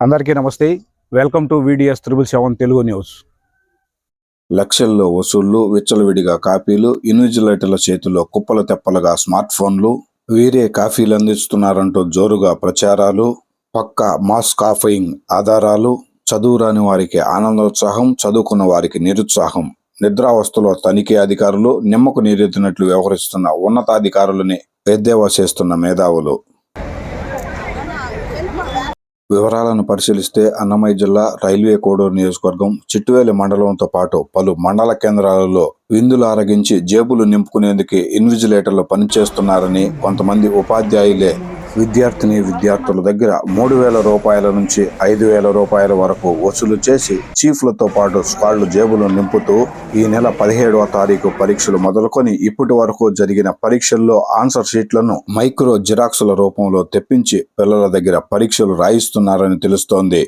అందరికీ నమస్తే. Welcome to VDS triple seven Telugu news లక్షల్లో వసూళ్ళు విచ్చలవిడిగా కాపీలు ఇన్విజిలేటర్ల చేతిలో కుప్పల తెప్పలుగా స్మార్ట్ ఫోన్లు వీరే కాఫీలు అందిస్తున్నారంటూ జోరుగా ప్రచారాలు పక్క మాస్ కాఫయింగ్ ఆధారాలు చదువురాని వారికి ఆనందోత్సాహం చదువుకున్న వారికి నిరుత్సాహం. నిద్రావస్థలో తనిఖీ అధికారులు నిమ్మకు నీరెత్తినట్లు వ్యవహరిస్తున్న ఉన్నతాధికారులని ఎద్దేవా చేస్తున్న మేధావులు. వివరాలను పరిశీలిస్తే అన్నమయ్య జిల్లా రైల్వే కోడూరు నియోజకవర్గం చిట్టువేలి మండలంతో పాటు పలు మండల కేంద్రాలలో విందులు ఆరగించి జేబులు నింపుకునేందుకు ఇన్విజిలేటర్లు పనిచేస్తున్నారని కొంతమంది ఉపాధ్యాయులే విద్యార్థిని విద్యార్థుల దగ్గర మూడు వేల రూపాయల నుంచి ఐదు వేల రూపాయల వరకు వసూలు చేసి చీఫ్లతో పాటు స్క్వాడ్లు జేబులు నింపుతూ ఈ నెల పదిహేడవ తారీఖు పరీక్షలు మొదలుకొని ఇప్పటి వరకు జరిగిన పరీక్షల్లో ఆన్సర్ షీట్లను మైక్రో జిరాక్సుల రూపంలో తెప్పించి పిల్లల దగ్గర పరీక్షలు రాయిస్తున్నారని తెలుస్తోంది.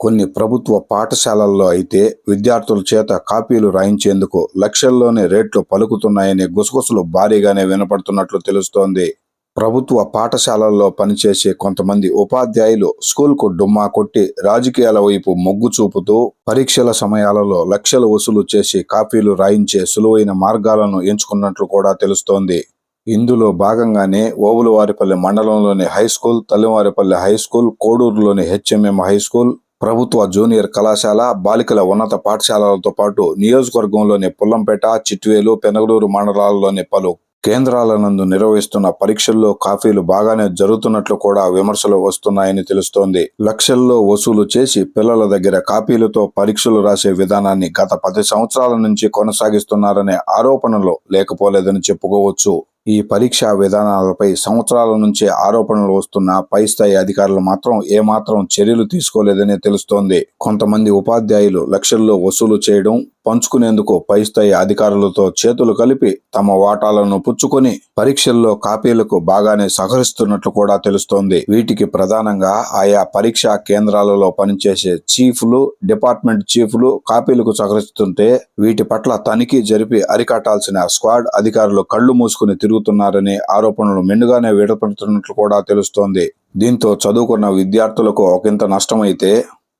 కొన్ని ప్రభుత్వ పాఠశాలల్లో అయితే విద్యార్థుల చేత కాపీలు రాయించేందుకు లక్షల్లోనే రేట్లు పలుకుతున్నాయనే గుసగుసలు భారీగానే వినపడుతున్నట్లు తెలుస్తోంది. ప్రభుత్వ పాఠశాలల్లో పనిచేసే కొంతమంది ఉపాధ్యాయులు స్కూల్కు డుమ్మా కొట్టి రాజకీయాల వైపు మొగ్గు చూపుతూ పరీక్షల సమయాలలో లక్షలు వసూలు చేసి కాపీలు రాయించే సులువైన మార్గాలను ఎంచుకున్నట్లు కూడా తెలుస్తోంది. ఇందులో భాగంగానే ఓవులవారిపల్లి మండలంలోని high school Tallivaripalli high school కోడూరులోని HMM high school ప్రభుత్వ జూనియర్ కళాశాల బాలికల ఉన్నత పాఠశాలలతో పాటు నియోజకవర్గంలోని పుల్లంపేట చిట్వేలు పెనగలూరు మండలాల్లోని పలు కేంద్రాల నందు నిర్వహిస్తున్న పరీక్షల్లో కాఫీలు బాగానే జరుగుతున్నట్లు కూడా విమర్శలు వస్తున్నాయని తెలుస్తోంది. లక్షల్లో వసూలు చేసి పిల్లల దగ్గర కాపీలతో పరీక్షలు రాసే విధానాన్ని గత పది సంవత్సరాల నుంచి కొనసాగిస్తున్నారనే ఆరోపణలు లేకపోలేదని చెప్పుకోవచ్చు. ఈ పరీక్షా విధానాలపై సంవత్సరాల నుంచే ఆరోపణలు వస్తున్న పై స్థాయి అధికారులు మాత్రం ఏమాత్రం చర్యలు తీసుకోలేదని తెలుస్తోంది. కొంతమంది ఉపాధ్యాయులు లక్షల్లో వసూలు చేయడం పంచుకునేందుకు పై స్థాయి అధికారులతో చేతులు కలిపి తమ వాటాలను పుచ్చుకొని పరీక్షల్లో కాపీలకు బాగానే సహకరిస్తున్నట్లు కూడా తెలుస్తోంది. వీటికి ప్రధానంగా ఆయా పరీక్షా కేంద్రాలలో పనిచేసే చీఫ్లు డిపార్ట్మెంట్ చీఫ్లు కాపీలకు సహకరిస్తుంటే వీటి పట్ల తనిఖీ జరిపి అరికట్టాల్సిన స్క్వాడ్ అధికారులు కళ్ళు మూసుకుని తిరుగుతున్నారని ఆరోపణలు మెండుగానే విడపడుతున్నట్లు కూడా తెలుస్తోంది. దీంతో చదువుకున్న విద్యార్థులకు ఒకంత నష్టమైతే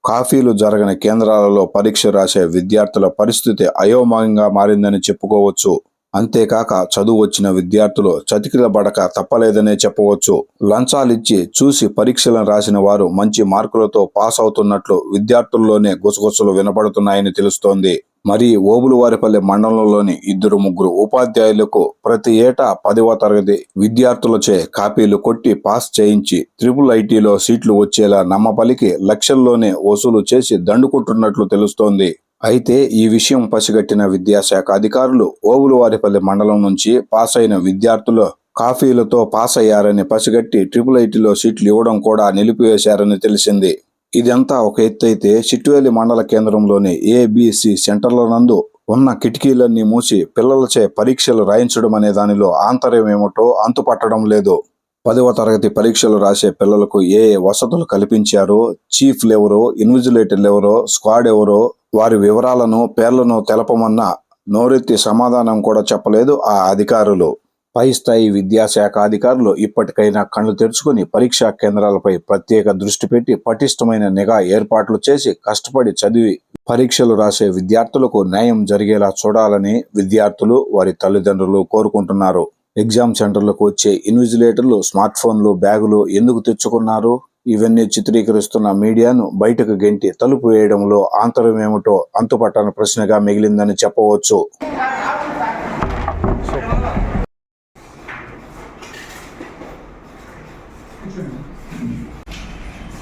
కాఫీలు జరగని కేంద్రాలలో పరీక్ష రాసే విద్యార్థుల పరిస్థితి అయోమయంగా మారిందని చెప్పుకోవచ్చు. అంతేకాక చదువు వచ్చిన విద్యార్థులు చతికిలబడక తప్పలేదనే చెప్పవచ్చు. లంచాలిచ్చి చూసి పరీక్షలను రాసిన వారు మంచి మార్కులతో పాస్ అవుతున్నట్లు విద్యార్థుల్లోనే గుసగుసలు వినపడుతున్నాయని తెలుస్తోంది. మరి ఓబులవారిపల్లి మండలంలోని ఇద్దరు ముగ్గురు ఉపాధ్యాయులకు ప్రతి ఏటా పదవ తరగతి విద్యార్థులచే కాపీలు కొట్టి పాస్ చేయించి త్రిపుల్ ఐటీలో సీట్లు వచ్చేలా నమ్మపలికి లక్షల్లోనే వసూలు చేసి దండుకుంటున్నట్లు తెలుస్తోంది. అయితే ఈ విషయం పసిగట్టిన విద్యాశాఖ అధికారులు ఓబులవారిపల్లి మండలం నుంచి పాస్ అయిన విద్యార్థులు కాఫీలతో పాస్ అయ్యారని పసిగట్టి ట్రిపుల్ ఐటీలో సీట్లు ఇవ్వడం కూడా నిలిపివేశారని తెలిసింది. ఇదంతా ఒక ఎత్తు అయితే చిట్టువేలి మండల కేంద్రంలోని ఏబిసి సెంటర్ల నందు ఉన్న కిటికీలన్నీ మూసి పిల్లలచే పరీక్షలు రాయించడం అనే దానిలో ఆంతర్యం ఏమిటో అంతుపట్టడం లేదు. పదవ తరగతి పరీక్షలు రాసే పిల్లలకు ఏ ఏ వసతులు కల్పించారో చీఫ్లు ఎవరో ఇన్విజిలేటర్లు ఎవరో స్క్వాడ్ ఎవరో వారి వివరాలను పేర్లను తెలపమన్న నోరెత్తి సమాధానం కూడా చెప్పలేదు ఆ అధికారులు. పై స్థాయి విద్యాశాఖ అధికారులు ఇప్పటికైనా కళ్ళు తెరుచుకుని పరీక్షా కేంద్రాలపై ప్రత్యేక దృష్టి పెట్టి పటిష్టమైన నిఘా ఏర్పాట్లు చేసి కష్టపడి చదివి పరీక్షలు రాసే విద్యార్థులకు న్యాయం జరిగేలా చూడాలని విద్యార్థులు వారి తల్లిదండ్రులు కోరుకుంటున్నారు. ఎగ్జామ్ సెంటర్లకు వచ్చే ఇన్విజిలేటర్లు స్మార్ట్ ఫోన్లు బ్యాగులు ఎందుకు తెచ్చుకున్నారు? ఇవన్నీ చిత్రీకరిస్తున్న మీడియాను బయటకు గెంటి తలుపు వేయడంలో ఆంతరం ఏమిటో అంతుపట్టని ప్రశ్నగా మిగిలిందని చెప్పవచ్చు.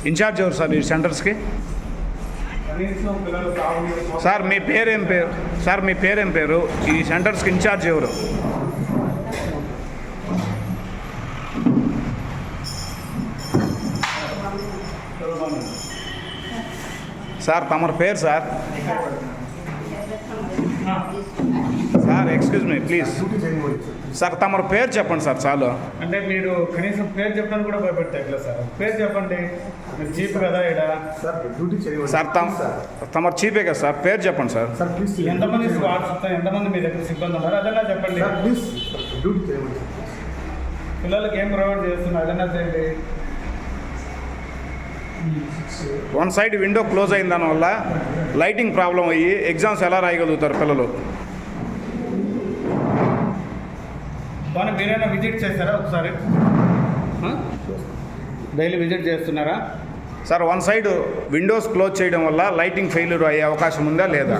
ఇన్ఛార్జ్ ఎవరు సార్ ఈ సెంటర్స్కి? సార్ మీ పేరేం పేరు? సార్ మీ పేరేం పేరు? ఈ సెంటర్స్కి ఇన్ఛార్జ్ ఎవరు? సార్ తమరి పేరు sir. Sir excuse me please sir తమరి పేరు చెప్పండి సార్ చాలు. అంటే మీరు కనీసం పేరు చెప్పడానికి కూడా భయపెడతా ఎట్లా సార్. పేరు చెప్పండి. చీఫ్ కదా ఇక్కడ సార్ డ్యూటీ చేయవచ్చు సార్ తమ తమరు చీపే కదా సార్ పేరు చెప్పండి సార్. సార్ ప్లీజ్ ఎంతమంది ఎంతమంది మీ దగ్గర సిబ్బంది ఉన్నారు? అదన్నా చెప్పండి. సార్ ప్లీజ్ డ్యూటీ చేయవచ్చు పిల్లలకి ఏం ప్రొవైడ్ చేస్తున్నారు? అదన్నా చేయండి వన్ సైడ్ విండో క్లోజ్ అయిన దానివల్ల లైటింగ్ ప్రాబ్లం అయ్యి ఎగ్జామ్స్ ఎలా రాయగలుగుతారు పిల్లలు? మీరైనా విజిట్ చేస్తారా ఒకసారి? డైలీ విజిట్ చేస్తున్నారా? Sir one side windows close చేయడం వల్ల లైటింగ్ ఫెయిల్యూర్ అయ్యే అవకాశం ఉందా లేదా?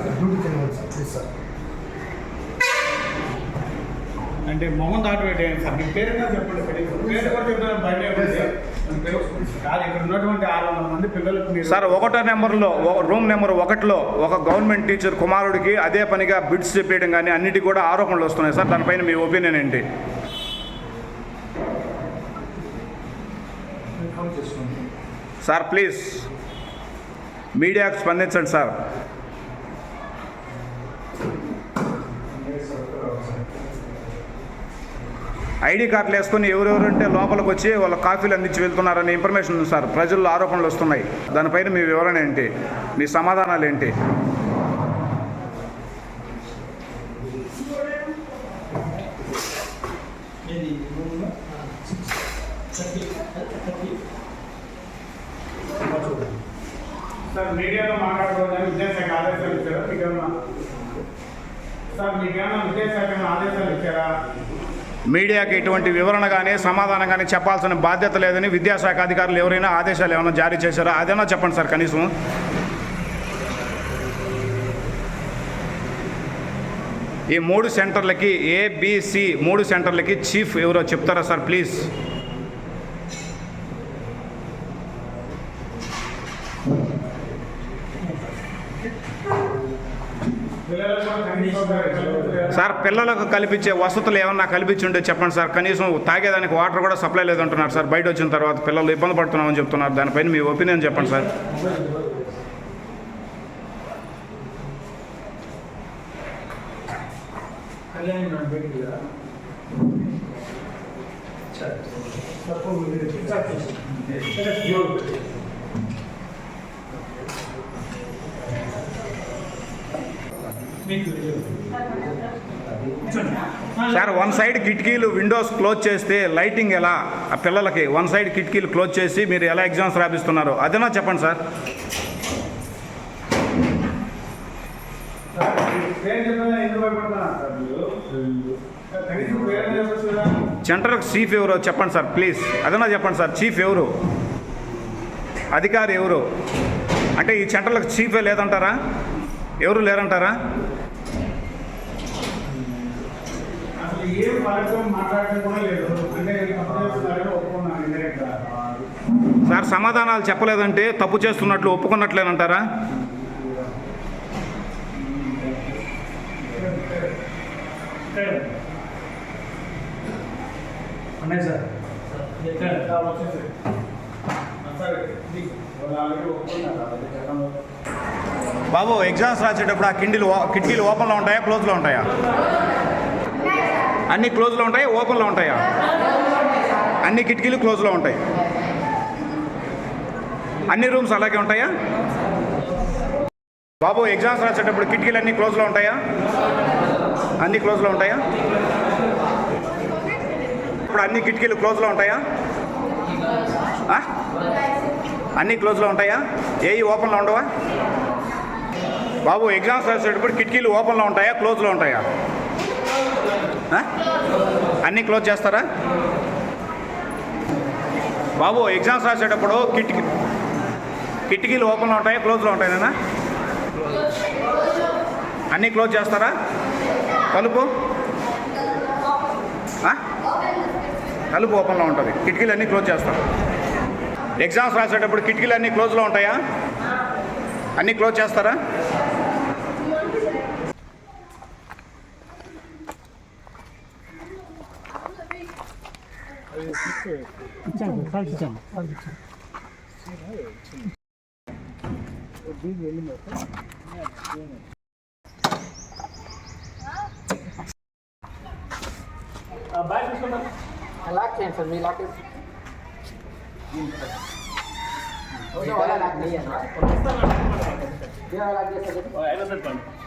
అంటే మొహం దాటి పెట్టేయండి సార్. మీ పేరుగా చెప్పండి. సార్ ఒకటో నెంబర్లో ఒక- రూమ్ నెంబర్ ఒకటిలో ఒక గవర్నమెంట్ టీచర్ కుమారుడికి అదే పనిగా బిడ్స్ చెప్పేయడం కానీ అన్నిటి కూడా ఆరోపణలు వస్తున్నాయి. సార్ దానిపైన మీ ఒపీనియన్ ఏంటి? Sir please. మీడియాకు స్పందించండి సార్. ఐడి కార్డులు వేసుకొని ఎవరెవరంటే లోపలికి వచ్చి వాళ్ళ కాఫీలు అందించి వెళ్తున్నారనే ఇన్ఫర్మేషన్ ఉంది సార్. ప్రజల్లో ఆరోపణలు వస్తున్నాయి. దానిపైన మీ వివరణ ఏంటి? మీ సమాధానాలు ఏంటి? సార్ మీడియాలో మాట్లాడుకోవడానికి విద్యాశాఖ ఆదేశాలు ఇచ్చారా? మీకేమన్నా? సార్ మీకేమైనా విద్యాశాఖ ఆదేశాలు ఇచ్చారా? మీడియాకి ఎటువంటి వివరణ కానీ సమాధానం కానీ చెప్పాల్సిన బాధ్యత లేదని విద్యాశాఖ అధికారులు ఎవరైనా ఆదేశాలు ఏమైనా జారీ చేశారా? అదేనా చెప్పండి సార్ కనీసం. ఈ మూడు సెంటర్లకి ఏబిసి మూడు సెంటర్లకి చీఫ్ ఎవరో చెప్తారా సార్ ప్లీజ్ పిల్లలకు కూడా కనీసం ఒక- సార్ పిల్లలకు కల్పించే వసతులు ఏమన్నా కల్పించుంటే చెప్పండి సార్. కనీసం తాగేదానికి వాటర్ కూడా సప్లై లేదంటున్నారు సార్. బయట వచ్చిన తర్వాత పిల్లలు ఇబ్బంది పడుతున్నామని చెప్తున్నారు. దానిపైన మీ ఒపీనియన్ చెప్పండి సార్. కళ్యాణ్ మేడం బయటికి కదా సార్ వన్ సైడ్ కిటికీలు విండోస్ క్లోజ్ చేస్తే లైటింగ్ ఎలా? ఆ పిల్లలకి వన్ సైడ్ కిటికీలు క్లోజ్ చేసి మీరు ఎలా ఎగ్జామ్స్ రాపిస్తున్నారు? అదేనా చెప్పండి సార్. సార్, చీఫ్ ఎవరో? చెప్పండి సార్ ప్లీజ్. అదేనా చెప్పండి సార్ చీఫ్ ఎవరు? అధికారి ఎవరు? అంటే ఈ సెంటర్లకు చీఫే లేదంటారా? ఎవరు లేరంటారా? ఏం పథకం మాట్లాడడం కూడా లేదు. అంటే ఒప్పుకున్నాను ఇండైరెక్ట్ సార్ సమాధానాలు చెప్పలేదంటే తప్పు చేస్తున్నట్లు ఒప్పుకున్నట్లేనంటారా ఉన్నాయి సార్. బాబు ఎగ్జామ్స్ రాసేటప్పుడు ఆ కిండిలు కిటికీలు ఓపెన్లో ఉంటాయా క్లోజ్లో ఉంటాయా? అన్ని క్లోజ్లో ఉంటాయా? ఓపెన్లో ఉంటాయా? అన్ని కిటికీలు క్లోజ్లో ఉంటాయి. అన్ని రూమ్స్ అలాగే ఉంటాయా? బాబు ఎగ్జామ్స్ రాసేటప్పుడు కిటికీలు అన్ని క్లోజ్లో ఉంటాయా? అన్ని క్లోజ్లో ఉంటాయా? ఇప్పుడు అన్ని కిటికీలు క్లోజ్లో ఉంటాయా? ఆ? అన్ని క్లోజ్లో ఉంటాయా? ఏవి ఓపెన్లో ఉండవా? బాబు ఎగ్జామ్స్ రాసేటప్పుడు కిటికీలు ఓపెన్లో ఉంటాయా? క్లోజ్లో ఉంటాయా? అన్నీ క్లోజ్ చేస్తారా? బాబు ఎగ్జామ్స్ రాసేటప్పుడు కిటికీ కిటికీలు ఓపెన్లో ఉంటాయా? క్లోజ్లో ఉంటాయినా అన్నీ క్లోజ్ చేస్తారా? తలుపు? తలుపు ఓపెన్లో ఉంటుంది. కిటికీలు అన్నీ క్లోజ్ చేస్తారు? ఎగ్జామ్స్ రాసేటప్పుడు కిటికీలు అన్నీ క్లోజ్లో ఉంటాయా? అన్నీ క్లోజ్ చేస్తారా? లాక్ చేయండి సార్ మీ లాక్ లాక్ చేస్తారు